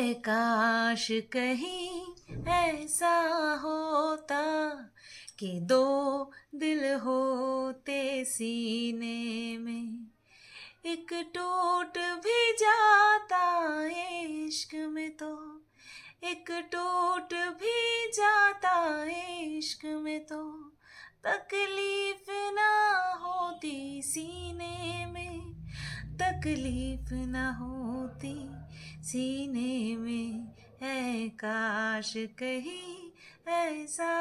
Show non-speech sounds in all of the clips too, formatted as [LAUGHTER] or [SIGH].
काश कहीं ऐसा होता कि दो दिल होते सीने में। एक टूट भी जाता इश्क में तो एक टूट भी जाता इश्क में तो। तकलीफ़ ना होती सीने में, तकलीफ़ ना होती सीने में है काश कहीं ऐसा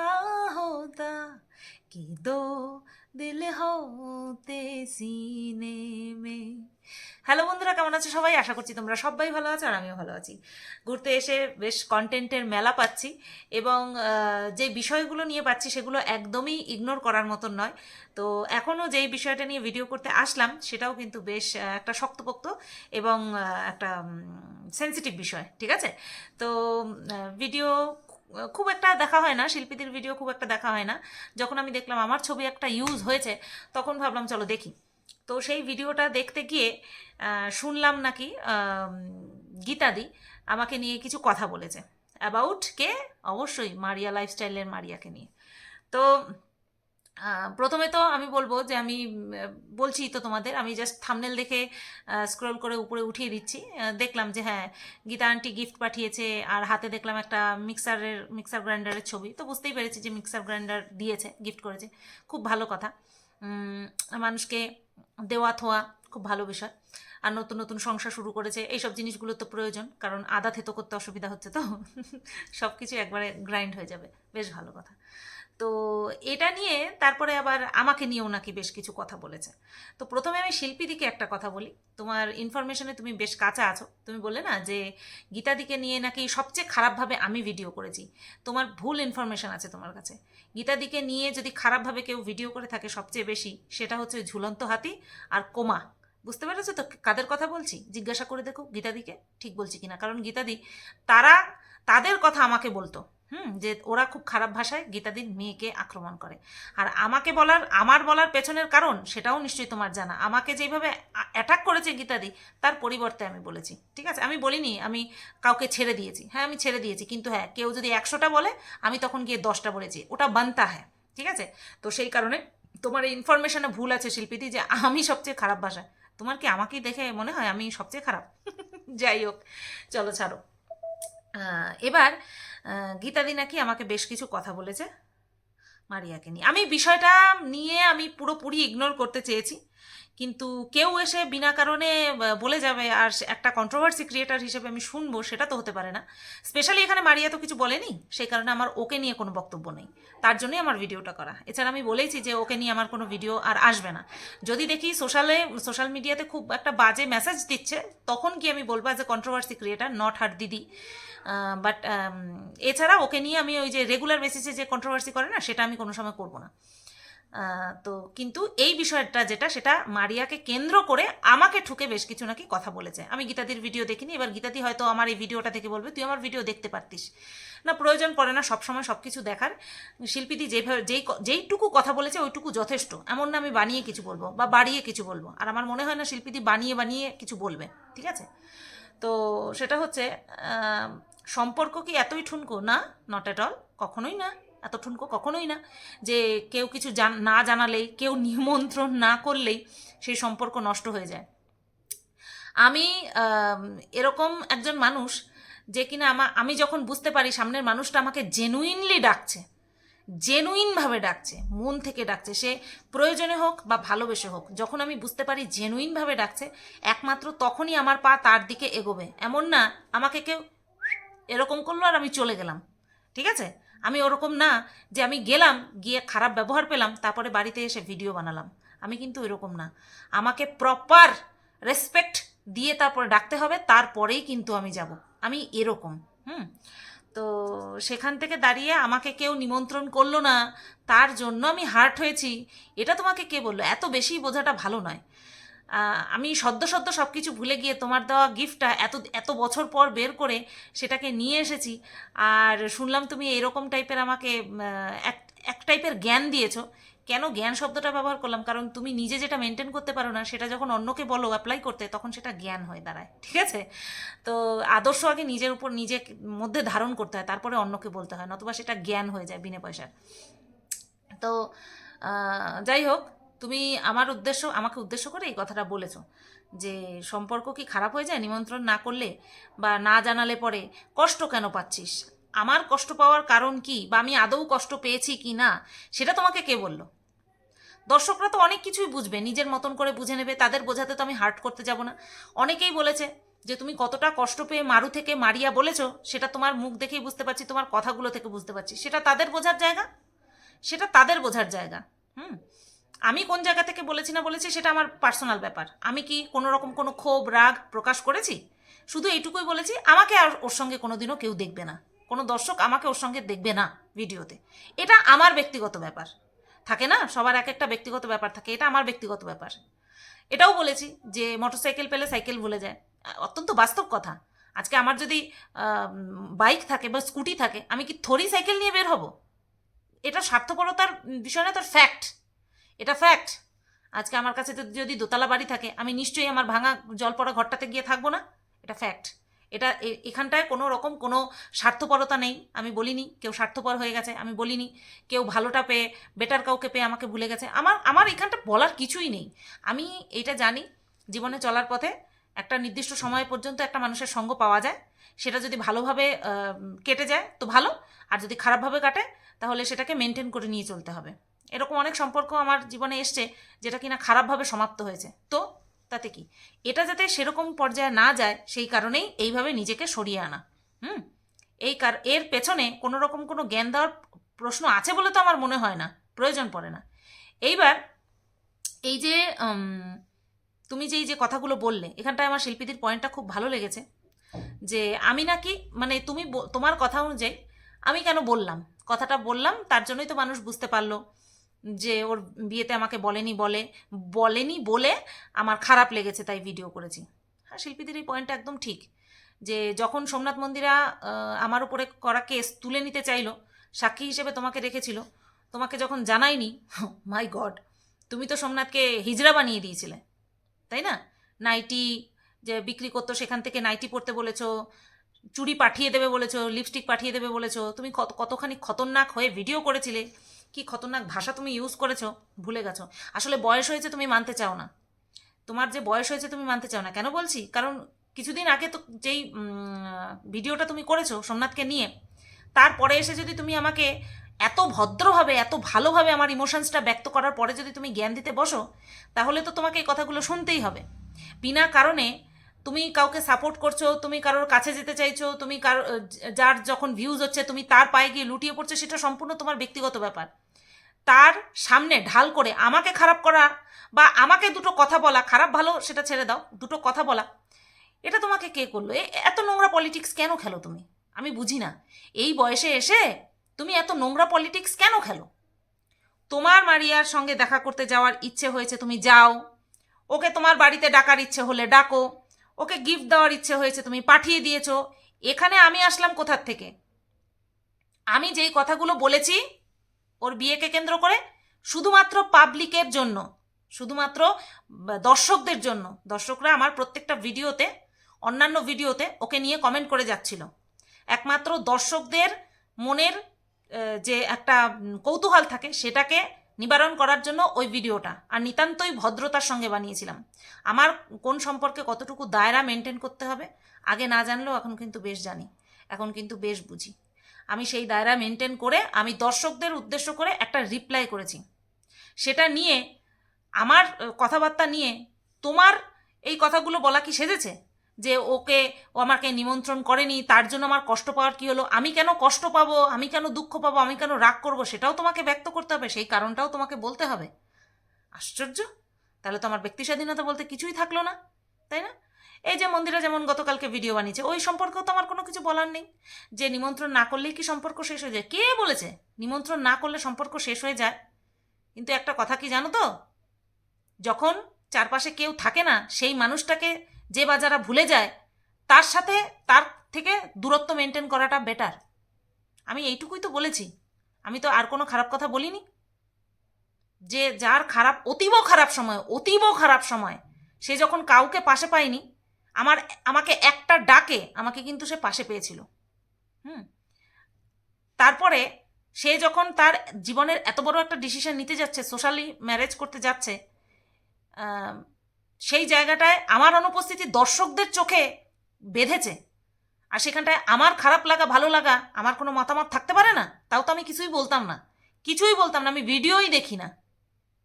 होता कि दो দিল হতে সিনে মে। হ্যালো বন্ধুরা, কেমন আছো সবাই? আশা করছি তোমরা সবাই ভালো আছো আর আমিও ভালো আছি। ঘুরতে এসে বেশ কন্টেন্টের মেলা পাচ্ছি এবং যে বিষয়গুলো নিয়ে পাচ্ছি সেগুলো একদমই ইগনোর করার মতন নয়। তো এখনও যেই বিষয়টা নিয়ে ভিডিও করতে আসলাম সেটাও কিন্তু বেশ একটা শক্তপোক্ত এবং একটা সেন্সিটিভ বিষয়, ঠিক আছে? তো ভিডিও খুব একটা দেখা হয় না, শিল্পীদের ভিডিও খুব একটা দেখা হয় না। যখন আমি দেখলাম আমার ছবি একটা ইউজ হয়েছে, তখন ভাবলাম চলো দেখি। তো সেই ভিডিওটা দেখতে গিয়ে শুনলাম নাকি গীতাদি আমাকে নিয়ে কিছু কথা বলেছে। অ্যাবাউট কে? অবশ্যই মারিয়া লাইফস্টাইলের মারিয়াকে নিয়ে। তো প্রথমে তো আমি বলব যে আমি বলছি তো তোমাদের, আমি জাস্ট থামনেল দেখে স্ক্রল করে উপরে উঠিয়ে দিচ্ছি। দেখলাম যে হ্যাঁ গীতা আন্টি গিফট পাঠিয়েছে, আর হাতে দেখলাম একটা মিক্সারের মিক্সার গ্রাইন্ডারের ছবি। তো বুঝতেই পেরেছি যে মিক্সার গ্রাইন্ডার দিয়েছে গিফট করেছে। খুব ভালো কথা। মানুষকে দেওয়া থোয়া খুব ভালো বিষয়। আর নতুন নতুন সংসার শুরু করেছে, এইসব জিনিসগুলো তো প্রয়োজন, কারণ আদা থেতো করতে অসুবিধা হচ্ছে তো। [LAUGHS] সব কিছু একবারে গ্রাইন্ড হয়ে যাবে। বেশ ভালো কথা। তো এটা নিয়ে তারপরে আবার আমাকে নিয়েও নাকি বেশ কিছু কথা বলেছে। তো প্রথমে আমি শিল্পীদিকে একটা কথা বলি। তোমার ইনফরমেশনে তুমি বেশ কাঁচা আছো। তুমি বললে না যে গীতাদিকে নিয়ে নাকি সবচেয়ে খারাপভাবে আমি ভিডিও করেছি। তোমার ভুল ইনফরমেশন আছে তোমার কাছে। গীতাদিকে নিয়ে যদি খারাপভাবে কেউ ভিডিও করে থাকে সবচেয়ে বেশি, সেটা হচ্ছে ঝুলন্ত হাতি আর কোমা। বুঝতে পেরেছ তো কাদের কথা বলছি? জিজ্ঞাসা করে দেখো গীতাদিকে। ঠিক বলছি কিনা। কারণ গীতাদি, তারা তাদের কথা আমাকে বলতো। হুম, যে ওরা খুব খারাপ ভাষায় গীতাদির মেয়েকে আক্রমণ করে। আর আমাকে বলার, আমার বলার পেছনের কারণ সেটাও নিশ্চয়ই তোমার জানা। আমাকে যেভাবে অ্যাটাক করেছে গীতাদি, তার পরিবর্তে আমি বলেছি, ঠিক আছে? আমি বলিনি, আমি কাউকে ছেড়ে দিয়েছি। হ্যাঁ আমি ছেড়ে দিয়েছি, কিন্তু হ্যাঁ কেউ যদি একশোটা বলে, আমি তখন গিয়ে দশটা বলেছি। ওটা বানতা হ্যাঁ ঠিক আছে? তো সেই কারণে তোমার এই ইনফরমেশনে ভুল আছে, শিল্পীদি, যে আমি সবচেয়ে খারাপ ভাষা তোমার কি আমাকেই দেখে মনে হয় আমি সবচেয়ে খারাপ? [LAUGHS] যাই হোক, চলো ছাড়ো। এবার গীতাদি নাকি আমাকে বেশ কিছু কথা বলেছে, মারিয়াকে নিয়ে। আমি বিষয়টা নিয়ে আমি পুরোপুরি ইগনোর করতে চেয়েছি। কিন্তু কেউ এসে বিনা কারণে বলে যাবে, আর একটা কন্ট্রোভার্সি ক্রিয়েটার হিসেবে আমি শুনব, সেটা তো হতে পারে না। স্পেশালি এখানে মারিয়া তো কিছু বলেনি, সেই কারণে আমার ওকে নিয়ে কোনো বক্তব্য নেই। তার জন্যই আমার ভিডিওটা করা। এছাড়া আমি বলেইছি যে ওকে নিয়ে আমার কোনো ভিডিও আর আসবে না। যদি দেখি সোশ্যালে, সোশ্যাল মিডিয়াতে খুব একটা বাজে মেসেজ দিচ্ছে, তখন কি আমি বলব যে কন্ট্রোভার্সি ক্রিয়েটার নট হার দিদি? বাট এছাড়া ওকে নিয়ে আমি ওই যে রেগুলার বেসিসে যে কন্ট্রোভার্সি করে না, সেটা আমি কোনো সময় করব না। তো কিন্তু এই বিষয়টা যেটা, সেটা মারিয়াকে কেন্দ্র করে আমাকে ঠুকে বেশ কিছু নাকি কথা বলেছে। আমি গীতাদির ভিডিও দেখিনি, এবার গীতাদি হয়তো আমার এই ভিডিওটা থেকে বলবে, তুই আমার ভিডিও দেখতে পারতিস। না, প্রয়োজন পড়ে না, সবসময় সব কিছু দেখার। শিল্পীদি যেভাবে, যেই যেইটুকু কথা বলেছে, ওইটুকু যথেষ্ট। এমন না আমি বানিয়ে কিছু বলব, বা বাড়িয়ে কিছু বলব। আর আমার মনে হয় না শিল্পীদি বানিয়ে বানিয়ে কিছু বলবে, ঠিক আছে? তো সেটা হচ্ছে সম্পর্ক কি এতই ঠুনকো? না নট অ্যাট অল কখনোই না। এত ঠুনকো কখনোই না যে কেউ কিছু জান না জানালেই, কেউ নিমন্ত্রণ না করলেই সেই সম্পর্ক নষ্ট হয়ে যায়। আমি এরকম একজন মানুষ যে কিনা আমা আমি যখন বুঝতে পারি সামনের মানুষটা আমাকে জেনুইনলি ডাকছে জেনুইনভাবে ডাকছে, মন থেকে ডাকছে, সে প্রয়োজনে হোক বা ভালোবেসে হোক, যখন আমি বুঝতে পারি জেনুইনভাবে ডাকছে, একমাত্র তখনই আমার পা তার দিকে এগোবে। এমন না, আমাকে কেউ এরকম করল আর আমি চলে গেলাম। ঠিক আছে? আমি ওরকম না যে আমি গেলাম, গিয়ে খারাপ ব্যবহার পেলাম, তারপরে বাড়িতে এসে ভিডিও বানালাম। আমি কিন্তু এরকম না। আমাকে প্রপার রেসপেক্ট দিয়ে তারপরে ডাকতে হবে, তারপরেই কিন্তু আমি যাব। আমি এরকম, হুম? তো সেখান থেকে দাঁড়িয়ে আমাকে কেউ নিমন্ত্রণ করল না, তার জন্য আমি হার্ট হয়েছি। এটা তোমাকে কে বলল? এত বেশি বোঝাটা ভালো নয়। আমি সদ্য সদ্য সব কিছু ভুলে গিয়ে তোমার দেওয়া গিফটটা এত এত বছর পর বের করে সেটাকে নিয়ে এসেছি। আর শুনলাম তুমি এরকম টাইপের আমাকে এক এক টাইপের জ্ঞান দিয়েছ। কেন জ্ঞান শব্দটা ব্যবহার করলাম? কারণ তুমি নিজে যেটা মেনটেন করতে পারো না, সেটা যখন অন্যকে বলো অ্যাপ্লাই করতে, তখন সেটা জ্ঞান হয়ে দাঁড়ায়, ঠিক আছে? তো আদর্শ আগে নিজের উপর নিজে মধ্যে ধারণ করতে হয়, তারপরে অন্যকে বলতে হয়, নতুবা সেটা জ্ঞান হয়ে যায় বিনা পয়সার তো যাই হোক তুমি আমার উদ্দেশ্য, আমাকে উদ্দেশ্য করে এই কথাটা বলেছ যে সম্পর্ক কি খারাপ হয়ে যায়? নিমন্ত্রণ না করলে বা না জানালে পরে কষ্ট কেন পাচ্ছিস? আমার কষ্ট পাওয়ার কারণ কি বা আমি আদৌ কষ্ট পেয়েছি কি না সেটা তোমাকে কে বলল? দর্শকরা তো অনেক কিছুই বুঝবে, নিজের মতন করে বুঝে নেবে, তাদের বোঝাতে তো আমি হার্ট করতে যাব না। অনেকেই বলেছে যে তুমি কতটা কষ্ট পেয়ে মারু থেকে মারিয়া বলেছ, সেটা তোমার মুখ দেখেই বুঝতে পারছি, তোমার কথাগুলো থেকে বুঝতে পারছি। সেটা তাদের বোঝার জায়গা? সেটা তাদের বোঝার জায়গা। হুম? আমি কোন জায়গা থেকে বলেছি না বলেছি সেটা আমার পার্সোনাল ব্যাপার। আমি কি কোনো রকম কোনো ক্ষোভ, রাগ প্রকাশ করেছি? শুধু এইটুকুই বলেছি, আমাকে আর ওর সঙ্গে কোনোদিনও কেউ দেখবে না। কোনো দর্শক আমাকে ওর সঙ্গে দেখবে না ভিডিওতে। এটা আমার ব্যক্তিগত ব্যাপার। থাকে না? সবার এক একটা ব্যক্তিগত ব্যাপার থাকে। এটা আমার ব্যক্তিগত ব্যাপার। এটাও বলেছি যে মোটরসাইকেল পেলে সাইকেল ভুলে যায়। অত্যন্ত বাস্তব কথা। আজকে আমার যদি বাইক থাকে বা স্কুটি থাকে, আমি কি থরি সাইকেল নিয়ে বের হব? এটা স্বার্থপরতার বিষয় না তার ফ্যাক্ট এটা ফ্যাক্ট আজকে আমার কাছে তো যদি দোতলা বাড়ি থাকে, আমি নিশ্চয়ই আমার ভাঙা জল পড়া ঘরটাতে গিয়ে থাকব না? এটা ফ্যাক্ট এটা এখানটায় কোনো রকম কোনো স্বার্থপরতা নেই। আমি বলিনি, কেউ স্বার্থপর হয়ে গেছে, আমি বলিনি। কেউ ভালোটা পেয়ে বেটার কাউকে পেয়ে আমাকে ভুলে গেছে। আমার আমার এখানটা বলার কিছুই নেই। আমি এইটা জানি, জীবনে চলার পথে একটা নির্দিষ্ট সময় পর্যন্ত একটা মানুষের সঙ্গ পাওয়া যায়। সেটা যদি ভালোভাবে কেটে যায়, তো ভালো। আর যদি খারাপভাবে কাটে, তাহলে সেটাকে মেনটেন করে নিয়ে চলতে হবে। এরকম অনেক সম্পর্ক আমার জীবনে এসছে যেটা কিনা খারাপভাবে সমাপ্ত হয়েছে। তো তাতে কি? এটা যাতে সেরকম পর্যায়ে না যায়, সেই কারণেই এইভাবে নিজেকে সরিয়ে আনা। হুম? এই কার, এর পেছনে কোনো রকম কোনো জ্ঞান দেওয়ার প্রশ্ন আছে বলে তো আমার মনে হয় না, প্রয়োজন পড়ে না। এইবার এই যে তুমি যে এই যে কথাগুলো বললে, এখানটায় আমার শিল্পীদের পয়েন্টটা খুব ভালো লেগেছে যে আমি নাকি মানে তুমি তোমার কথা অনুযায়ী আমি কেন বললাম? কথাটা বললাম, তার জন্যই তো মানুষ বুঝতে পারল। যে ওর বিয়েতে আমাকে বলেনি বলে বলেনি বলে আমার খারাপ লেগেছে তাই ভিডিও করেছি। হ্যাঁ শিল্পীদের এই পয়েন্টটা একদম ঠিক যে যখন সোমনাথ মন্দিরা আমার উপরে করা কেস তুলে নিতে চাইলো, সাক্ষী হিসেবে তোমাকে রেখেছিল, তোমাকে যখন জানাইনি মাই গড তুমি তো সোমনাথকে হিজড়া বানিয়ে দিয়েছিলে, তাই না? নাইটি যে বিক্রি করতো, সেখান থেকে নাইটি পরতে বলেছ, চুড়ি পাঠিয়ে দেবে বলেছ লিপস্টিক পাঠিয়ে দেবে বলেছ, তুমি কত, কতখানি খতরনাক হয়ে ভিডিও করেছিলে কি খতরনাক ভাষা তুমি ইউজ করেছ? ভুলে গেছো। আসলে বয়স হয়েছে তুমি মানতে চাও না। তোমার যে বয়স হয়েছে তুমি মানতে চাও না। কেন বলছি? কারণ কিছুদিন আগে তো যেই ভিডিওটা তুমি করেছ সোমনাথকে নিয়ে, তারপরে এসে যদি তুমি আমাকে এত ভদ্রভাবে, এত ভালোভাবে আমার ইমোশনসটা ব্যক্ত করার পরে যদি তুমি জ্ঞান দিতে বসো, তাহলে তো তোমাকে এই কথাগুলো শুনতেই হবে। বিনা কারণে তুমি কাউকে সাপোর্ট করছ, তুমি কারোর কাছে যেতে চাইছো, তুমি কারও, যার যখন ভিউজ হচ্ছে, তুমি তার পায়ে গিয়ে লুটিয়ে পড়ছো, সেটা সম্পূর্ণ তোমার ব্যক্তিগত ব্যাপার। তার সামনে ঢাল করে আমাকে খারাপ করা বা আমাকে দুটো কথা বলা, খারাপ ভালো সেটা ছেড়ে দাও, দুটো কথা বলা। এটা তোমাকে কে করল? এত নোংরা পলিটিক্স কেন খেলো তুমি? আমি বুঝি না। এই বয়সে এসে তুমি এত নোংরা পলিটিক্স কেন খেলো? তোমার মারিয়ার সঙ্গে দেখা করতে যাওয়ার ইচ্ছে হয়েছে তুমি যাও। ওকে তোমার বাড়িতে ডাকার ইচ্ছে হলে ডাকো। ওকে গিফট দেওয়ার ইচ্ছে হয়েছে তুমি পাঠিয়ে দিয়েছ। এখানে আমি আসলাম কোথার থেকে? আমি যেই কথাগুলো বলেছি ওর বিয়েকে কেন্দ্র করে শুধুমাত্র পাবলিকের জন্য, শুধুমাত্র দর্শকদের জন্য। দর্শকরা আমার প্রত্যেকটা ভিডিওতে, অন্যান্য ভিডিওতে ওকে নিয়ে কমেন্ট করে যাচ্ছিল। একমাত্র দর্শকদের মনের যে একটা কৌতূহল থাকে সেটাকে নিবারণ করার জন্য ওই ভিডিওটা। আর নিতান্তই ভদ্রতার সঙ্গে বানিয়েছিলাম। আমার কোন সম্পর্কে কতটুকু দায়রা মেনটেন করতে হবে, আগে না জানলেও এখন কিন্তু বেশ জানি। এখন কিন্তু বেশ বুঝি। আমি সেই দায়রা মেনটেন করে আমি দর্শকদের উদ্দেশ্য করে একটা রিপ্লাই করেছি। সেটা নিয়ে, আমার কথাবার্তা নিয়ে তোমার এই কথাগুলো বলা কি সেজেছে? যে ওকে, ও আমাকে নিমন্ত্রণ করেনি, তার জন্য আমার কষ্ট পাওয়ার কি হলো? আমি কেন কষ্ট পাবো? আমি কেন দুঃখ পাবো? আমি কেন রাগ করব? সেটাও তোমাকে ব্যক্ত করতে হবে, সেই কারণটাও তোমাকে বলতে হবে। আশ্চর্য! তাহলে তো আমার ব্যক্তি স্বাধীনতা বলতে কিছুই থাকল না, তাই না? এই যে মন্দিরা যেমন গতকালকে ভিডিও বানিয়েছে, ওই সম্পর্কেও তো আমার কোনো কিছু বলার নেই। যে নিমন্ত্রণ না করলেই কি সম্পর্ক শেষ হয়ে যায়? কে বলেছে? নিমন্ত্রণ না করলে সম্পর্ক শেষ হয়ে যায়? কিন্তু একটা কথা কি জানো তো? যখন চারপাশে কেউ থাকে না, সেই মানুষটাকে যে বা যারা ভুলে যায়, তার সাথে তার থেকে দূরত্ব মেনটেন করাটা বেটার আমি এইটুকুই তো বলেছি। আমি তো আর কোনো খারাপ কথা বলিনি। যে যার খারাপ, অতীব খারাপ সময়, অতীব খারাপ সময়, সে যখন কাউকে পাশে পায়নি আমার, আমাকে একটা ডাকে আমাকে কিন্তু সে পাশে পেয়েছিল। হুম? তারপরে সে যখন তার জীবনের এত বড় একটা ডিসিশন নিতে যাচ্ছে সোশ্যালি ম্যারেজ করতে যাচ্ছে সেই জায়গাটায় আমার অনুপস্থিতি দর্শকদের চোখে বেঁধেছে। আর সেখানটায় আমার খারাপ লাগা, ভালো লাগা, আমার কোনো মতামত থাকতে পারে না? তাও তো আমি কিছুই বলতাম না। কিছুই বলতাম না, আমি ভিডিওই দেখি না।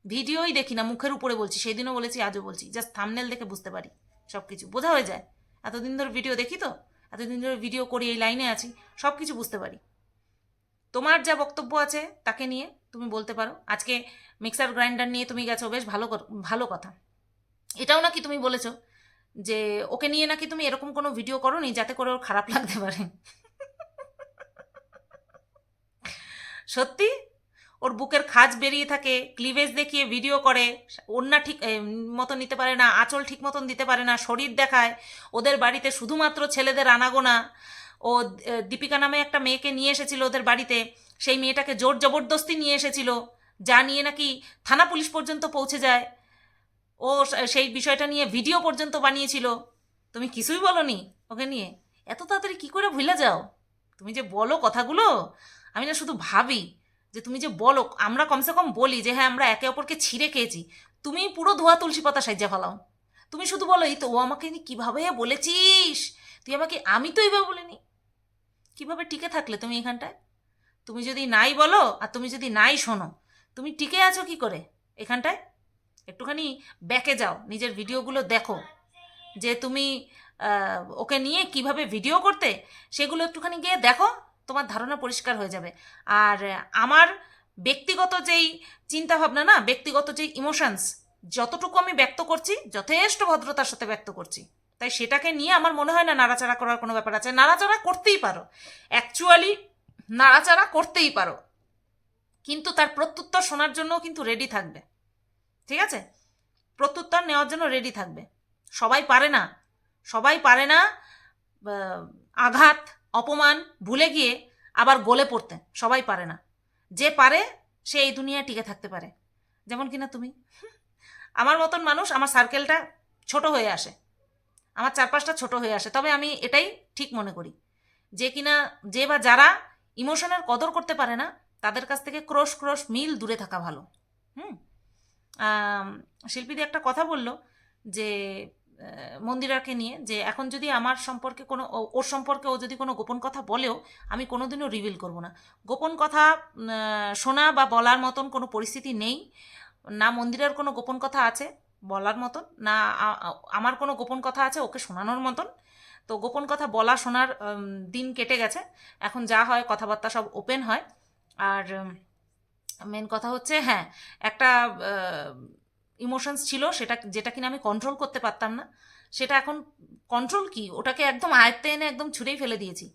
ভিডিওই দেখি না, মুখের উপরে বলছি। সেই দিনও বলেছি, আজও বলছি। জাস্ট থামনেল দেখে বুঝতে পারি। সব কিছু বোঝা হয়ে যায়। এতদিন ধরে ভিডিও দেখি তো? এতদিন ধরে ভিডিও করি, এই লাইনে আছি সব কিছু বুঝতে পারি। তোমার যা বক্তব্য আছে, তাকে নিয়ে তুমি বলতে পারো। আজকে মিক্সার গ্রাইন্ডার নিয়ে তুমি গেছো, বেশ ভালো ভালো কথা। এটাও নাকি তুমি বলেছ যে, ওকে নিয়ে নাকি তুমি এরকম কোনো ভিডিও করো নি যাতে করে ওর খারাপ লাগতে পারে। সত্যি? ওর বুকের খাজ বেরিয়ে থাকে ক্লিভেজ দেখিয়ে ভিডিও করে ওন্না ঠিক মতো নিতে পারে না, আঁচল ঠিক মতন দিতে পারে না, শরীর দেখায়, ওদের বাড়িতে শুধুমাত্র ছেলেদের আনাগোনা। ও দীপিকা নামে একটা মেয়েকে নিয়ে এসেছিল ওদের বাড়িতে, সেই মেয়েটাকে জোর জবরদস্তি নিয়ে এসেছিল, যা নিয়ে নাকি থানা পুলিশ পর্যন্ত পৌঁছে যায়। ও সেই বিষয়টা নিয়ে ভিডিও পর্যন্ত বানিয়েছিল। তুমি কিছুই বলনি ওকে নিয়ে? এত তাড়াতাড়ি কী করে ভুলে যাও? তুমি যে বলো কথাগুলো, আমি না শুধু ভাবি। যে তুমি যে বলো, আমরা কমসে কম বলি যে হ্যাঁ আমরা একে অপরকে ছিঁড়ে খেয়েছি। তুমি পুরো ধোয়া তুলসী পাতা সাইজা ফেলাও। তুমি শুধু বলো, এই তো ও আমাকে কীভাবে বলেছিস? তুই আমাকে, আমি তো এইভাবে বলিনি। কীভাবে টিকে থাকলে তুমি এখানটায়? তুমি যদি নাই বলো আর তুমি যদি নাই শোনো, তুমি টিকে আছো কি করে এখানটায়? একটুখানি ব্যাকে যাও, নিজের ভিডিওগুলো দেখো। যে তুমি ওকে নিয়ে কীভাবে ভিডিও করতে, সেগুলো একটুখানি গিয়ে দেখো। তোমার ধারণা পরিষ্কার হয়ে যাবে। আর আমার ব্যক্তিগত যেই চিন্তাভাবনা না, ব্যক্তিগত যেই ইমোশনস যতটুকু আমি ব্যক্ত করছি, যথেষ্ট ভদ্রতার সাথে ব্যক্ত করছি। তাই সেটাকে নিয়ে আমার মনে হয় না নাড়াচাড়া করার কোনো ব্যাপার আছে। নাড়াচাড়া করতেই পারো। অ্যাকচুয়ালি নাড়াচাড়া করতেই পারো। কিন্তু তার প্রত্যুত্তর শোনার জন্যও কিন্তু রেডি থাকবে। ঠিক আছে? প্রত্যুত্তর নেওয়ার জন্য রেডি থাকবে। সবাই পারে না। সবাই পারে না আঘাত অপমান ভুলে গিয়ে আবার গলে পড়তে। সবাই পারে না। যে পারে সে এই দুনিয়ায় টিকে থাকতে পারে। যেমন কিনা তুমি। আমার মতন মানুষ আমার সার্কেলটা ছোট হয়ে আসে। আমার চারপাশটা ছোট হয়ে আসে। তবে আমি এটাই ঠিক মনে করি। যে কিনা যে বা যারা ইমোশনের কদর করতে পারে না তাদের কাছ থেকে ক্রোশ ক্রোশ মিল দূরে থাকা ভালো। হুম? আম, শিল্পীদি একটা কথা বলল যে মন্দিরাকে নিয়ে যে এখন যদি আমার সম্পর্কে কোনো ওর সম্পর্কে ও যদি কোনো গোপন কথা বলেও, আমি কোনোদিনও রিভিল করব না। গোপন কথা শোনা বা বলার মতন কোনো পরিস্থিতি নেই। না মন্দিরের কোনো গোপন কথা আছে বলার মতন, না আমার কোনো গোপন কথা আছে ওকে শোনানোর মতন। তো গোপন কথা বলা শোনার দিন কেটে গেছে। এখন যা হয়, কথাবার্তা সব ওপেন হয়। আর মেন কথা হচ্ছে হ্যাঁ একটা ইমোশনস ছিল, সেটা, যেটা কিনা আমি কন্ট্রোল করতে পারতাম না। সেটা এখন কন্ট্রোল কি? ওটাকে একদম আয়ত্তে এনে একদম ছুঁড়েই ফেলে দিয়েছি।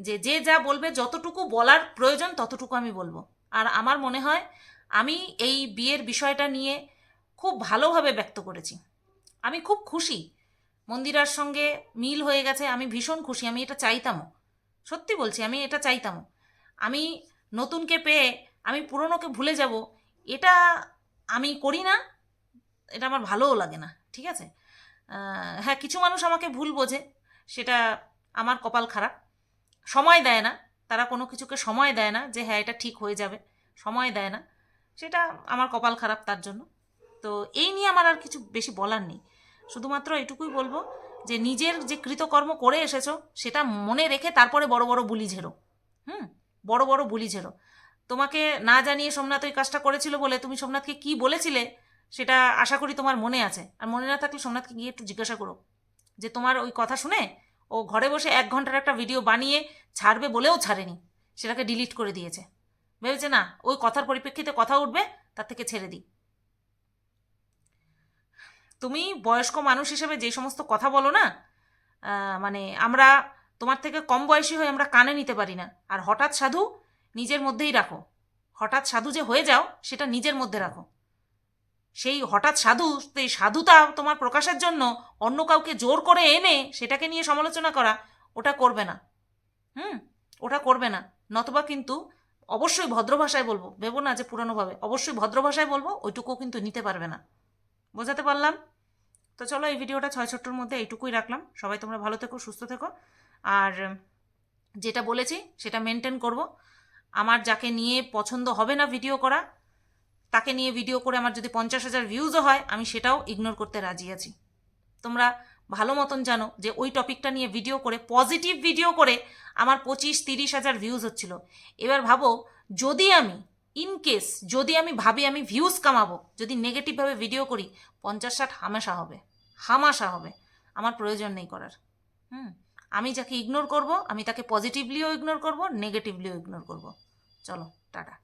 যে যে যা বলবে, যতটুকু বলার প্রয়োজন, ততটুকু আমি বলব। আর আমার মনে হয়, আমি এই বিয়ের বিষয়টা নিয়ে খুব ভালোভাবে ব্যক্ত করেছি। আমি খুব খুশি। মন্দিরার সঙ্গে মিল হয়ে গেছে, আমি ভীষণ খুশি, আমি এটা চাইতামও। সত্যি বলছি, আমি এটা চাইতামও। আমি নতুনকে পেয়ে, আমি পুরনোকে ভুলে যাব, এটা আমি করি না এটা আমার ভালোও লাগে না, ঠিক আছে? হ্যাঁ কিছু মানুষ আমাকে ভুল বোঝে, সেটা আমার কপাল খারাপ। সময় দেয় না, তারা কোনো কিছুকে সময় দেয় না যে হ্যাঁ এটা ঠিক হয়ে যাবে, সময় দেয় না। সেটা আমার কপাল খারাপ তার জন্য। তো এই নিয়ে আমার আর কিছু বেশি বলার নেই। শুধুমাত্র এটুকুই বলব যে, নিজের যে কৃতকর্ম করে এসেছ, সেটা মনে রেখে তারপরে বড় বড় বুলি ঝেড়ো। হুম? বড় বড় বুলি ঝেড়ো। তোমাকে না জানিয়ে সোমনাথ ওই কাজটা করেছিল বলে তুমি সোমনাথকে কি বলেছিলে সেটা আশা করি তোমার মনে আছে। আর মনে না থাকলে সোমনাথকে গিয়ে একটু জিজ্ঞাসা করো যে তোমার ওই কথা শুনে ও ঘরে বসে এক ঘণ্টার একটা ভিডিও বানিয়ে ছাড়বে বলেও ছাড়েনি। সেটাকে ডিলিট করে দিয়েছে। ভেবেছে না, ওই কথার পরিপ্রেক্ষিতে কথা উঠবে, তার থেকে ছেড়ে দিই। তুমি বয়স্ক মানুষ হিসেবে যে সমস্ত কথা বলো না মানে আমরা তোমার থেকে কম বয়সী হয়ে আমরা কানে নিতে পারি না। আর হঠাৎ সাধু নিজের মধ্যেই রাখো। হঠাৎ সাধু যে হয়ে যাও, সেটা নিজের মধ্যে রাখো। সেই হঠাৎ সাধু, সেই সাধুতা তোমার প্রকাশের জন্য অন্য কাউকে জোর করে এনে সেটাকে নিয়ে সমালোচনা করা, ওটা করবে না। হুম? ওটা করবে না। নতবা কিন্তু অবশ্যই ভদ্র ভাষায় বলব, ভেবো না যে পুরানোভাবে, অবশ্যই ভদ্র ভাষায় বলব ওইটুকুও কিন্তু নিতে পারবে না। বোঝাতে পারলাম? তো চলো এই ভিডিওটা ছয় ছোট্টর মধ্যে এইটুকুই রাখলাম। সবাই তোমরা ভালো থেকো, সুস্থ থেকো। আর যেটা বলেছি, সেটা মেনটেন করব। আমার যাকে নিয়ে পছন্দ হবে না ভিডিও করা তাকে নিয়ে ভিডিও করে আমার যদি পঞ্চাশ হাজার ভিউজও হয়, আমি সেটাও ইগনোর করতে রাজি আছি। তোমরা ভালো মতন জানো যে ওই টপিকটা নিয়ে ভিডিও করে পজিটিভ ভিডিও করে আমার পঁচিশ তিরিশ হাজার ভিউজ হচ্ছিল। এবার ভাবো, যদি আমি ইন কেস যদি আমি ভাবি আমি ভিউজ কামাবো, যদি নেগেটিভভাবে ভিডিও করি, পঞ্চাশ ষাট হামেশা হবে, হামাশা হবে, আমার প্রয়োজন নেই করার। হুম, আমি যাকে ইগনোর করব, আমি তাকে পজিটিভলিও ইগনোর করব নেগেটিভলিও ইগনোর করব। চলো, টাটা।